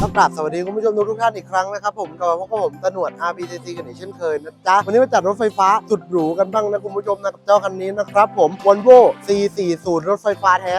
กราบสวัสดีคุณผู้ชมทุกท่านอีกครั้งนะครับผมกับพวกผมตะหนวด RPCC กันอีกเช่นเคยนะจ๊ะ วันนี้มาจัดรถไฟฟ้าสุดหรูกันบ้างนะคุณผู้ชมนะกับเจ้าคันนี้นะครับผม Volvo C40 รถไฟฟ้าแท้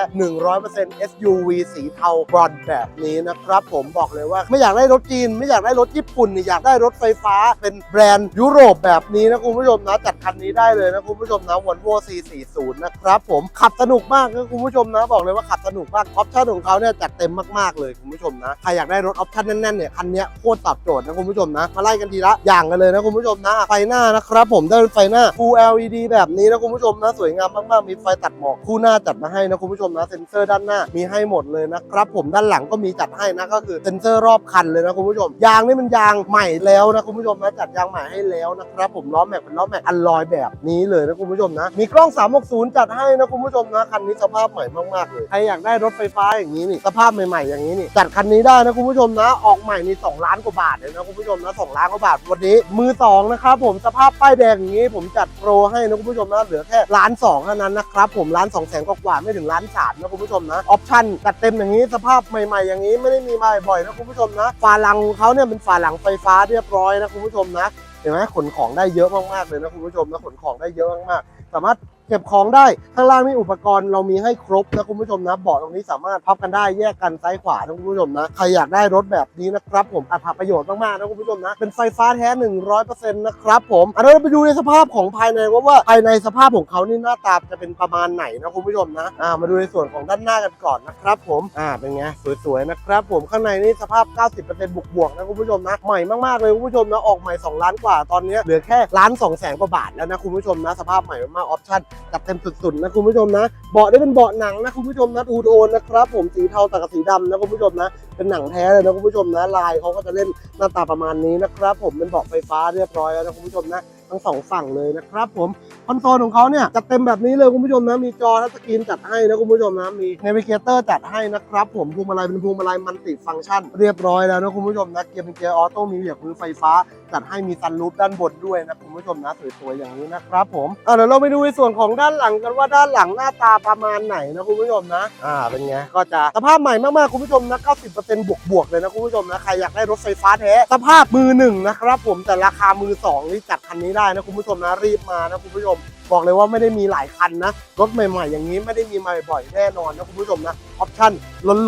100% SUV สีเทาบรอนแบบนี้นะครับผมบอกเลยว่าไม่อยากได้รถจีน ไม่อยากได้รถญี่ปุ่นนี่อยากได้รถไฟฟ้าเป็นแบรนด์ยุโรปแบบนี้นะคุณผู้ชมนะจัดคันนี้ได้เลยนะคุณผู้ชมนะ Volvo C40 นะครับผมขับสนุกมากนะคุณผู้ชมนะบอกเลยว่าขับสนุกมากออปชั่นของเขาเนี่ยจัดเต็มมากๆเลยคุณผู้ชมนะใครอยากได้รถออปชั่นแน่นๆเนี่ยคันนี้โคตรตอบโจทย์นะคุณผู้ชมนะมาไล่กันทีละอย่างกันเลยนะคุณผู้ชมนะไฟหน้านะครับผมได้เป็นไฟหน้า Full LED แบบนี้นะคุณผู้ชมนะสวยงามมากๆมีไฟตัดหมอกคู่หน้าจัดมาให้นะคุณผู้ชมนะเซ็นเซอร์ด้านหน้ามีให้หมดเลยนะครับผมด้านหลังก็มีจัดให้นะก็คือเซ็นเซอร์รอบคันเลยนะคุณผู้ชม ยางนี่มันยางใหม่แล้วนะคุณผู้ชมนะจัดยางใหม่ให้แล้วนะครับผมล้อแม็กเป็นล้อแม็กอัลลอยแบบนี้เลยนะคุณผู้ชมนะมีกล้อง 360 จัดให้นะคุณผู้ชมนะคันนี้สภาพใหม่มากๆเลยใครอยากได้รถไฟฟ้าอย่างนี้นี่สภาพใหม่ๆอย่างนี้นี่จัดคันนี้ได้นะคุณผู้ชมนะออกใหม่ใน2ล้านกว่าบาทเลยนะคุณผู้ชมนะ2ล้านกว่าบาทวันนี้ มือสองนะครับผมสภาพป้ายแดงอย่างนี้ ผมจัดโปรให้นะคุณผู้ชมนะเหลือแค่ล้านสองเท่านั้นนะครับผมล้านสองแสนกว่าไม่ถึงล้านสามนะคุณผู้ชมนะออปชั่นจัดเต็มอย่างนี้สภาพใหม่ๆ อย่างนี้ไม่ได้มีมาบ่อยนะคุณผู้ชมนะฝาหลังของเขาเนี่ยเป็นฝาหลังไฟฟ้าเรียบร้อยนะคุณผู้ชมนะเห็นไหมขนของได้เยอะมากๆเลยนะคุณผู้ชมนะขนของได้เยอะมากๆสามารถเก็บของได้ข้างล่างมีอุปกรณ์เรามีให้ครบนะคุณผู้ชมนะเบาะตรงนี้สามารถพับกันได้แยกกันซ้ายขวานะคุณผู้ชมนะใครอยากได้รถแบบนี้นะครับผมอัดประโยชน์มากๆนะคุณผู้ชมนะเป็นไฟฟ้าแท้ 100%นะครับผมอันนี้เราไปดูในสภาพของภายในว่าว่าภายในสภาพของเขานี่หน้าตาจะเป็นประมาณไหนนะคุณผู้ชมนะอ่ามาดูในส่วนของด้านหน้ากันก่อนนะครับผมอ่าเป็นไงสวยๆนะครับผมข้างในนี่สภาพ 90%บวกๆนะคุณผู้ชมนะใหม่มากๆเลยคุณผู้ชมนะออกใหม่ 2 ล้านกว่าตอนนี้เหลือแค่ล้าน2แสนกว่าบาทแล้วนะคุณผู้ชมนะสภาพใหม่มากๆออปชั่นจัดเต็มสุดๆนะคุณผู้ชมนะ เบาะได้เป็นเบาะหนังนะคุณผู้ชมนะอูโทนนะครับผมสีเทาตัดกับสีดำนะคุณผู้ชมนะ เป็นหนังแท้เลยนะคุณผู้ชมนะ ลายเขาก็จะเล่นหน้าตาประมาณนี้นะครับผมเป็นเบาะไฟฟ้าเรียบร้อยแล้วนะคุณผู้ชมนะ ทั้งสองฝั่งเลยนะครับผม อนโซลของเขาเนี่ยจัดเต็มแบบนี้เลยคุณผู้ชมนะ มีจอทัชสกรีนจัดให้นะคุณผู้ชมนะ มีเนวิเกเตอร์จัดให้นะครับ ผมพวงมาลัยเป็นพวงมาลัยมันติฟังก์ชัน เรียบร้อยแล้วนะคุณผู้ชมนะ เกียร์เป็นเกียร์ออโต้ มีเหยียบมือไฟฟ้า จัดให้มีซันรูฟด้านบนด้วยนะคุณผู้ชมนะสวยๆอย่างนี้นะครับผมอะเดี๋ยวเราไปดูในส่วนของด้านหลังกันว่าด้านหลังหน้าตาประมาณไหนนะคุณผู้ชมนะ อ่าเป็นไงก็จะสภาพใหม่มากๆคุณผู้ชมนะ 90%บวกๆเลยนะคุณผู้ชมนะใครอยากได้รถไฟฟ้าแท้สภาพมือหนึ่งนะครับผมแต่ราคามือสองนี่จัดคันนี้ได้นะคุณผู้ชมนะรีบมานะคุณผู้ชมบอกเลยว่าไม่ได้มีหลายคันนะ รถใหม่ๆ อย่างนี้ไม่ได้มีมาบ่อยแน่นอนนะคุณผู้ชมนะออปชั่น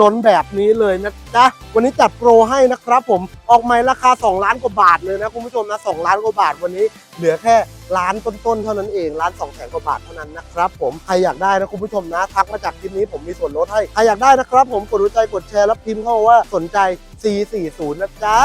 ล้นๆแบบนี้เลยนะจ๊ะวันนี้จัดโปรให้นะครับผมออกใหม่ราคา 2 ล้านกว่าบาทเลยนะคุณผู้ชมนะ 2 ล้านกว่าบาทวันนี้เหลือแค่ล้านต้นๆเท่านั้นเองล้าน2แสนกว่าบาทเท่านั้นนะครับผมใครอยากได้นะคุณผู้ชมนะทักมาจากคลิปนี้ผมมีส่วนลดให้ใครอยากได้นะครับผมกดหัวใจกดแชร์แล้วพิมพ์เข้ามาว่าสนใจ C40 นะจ๊ะ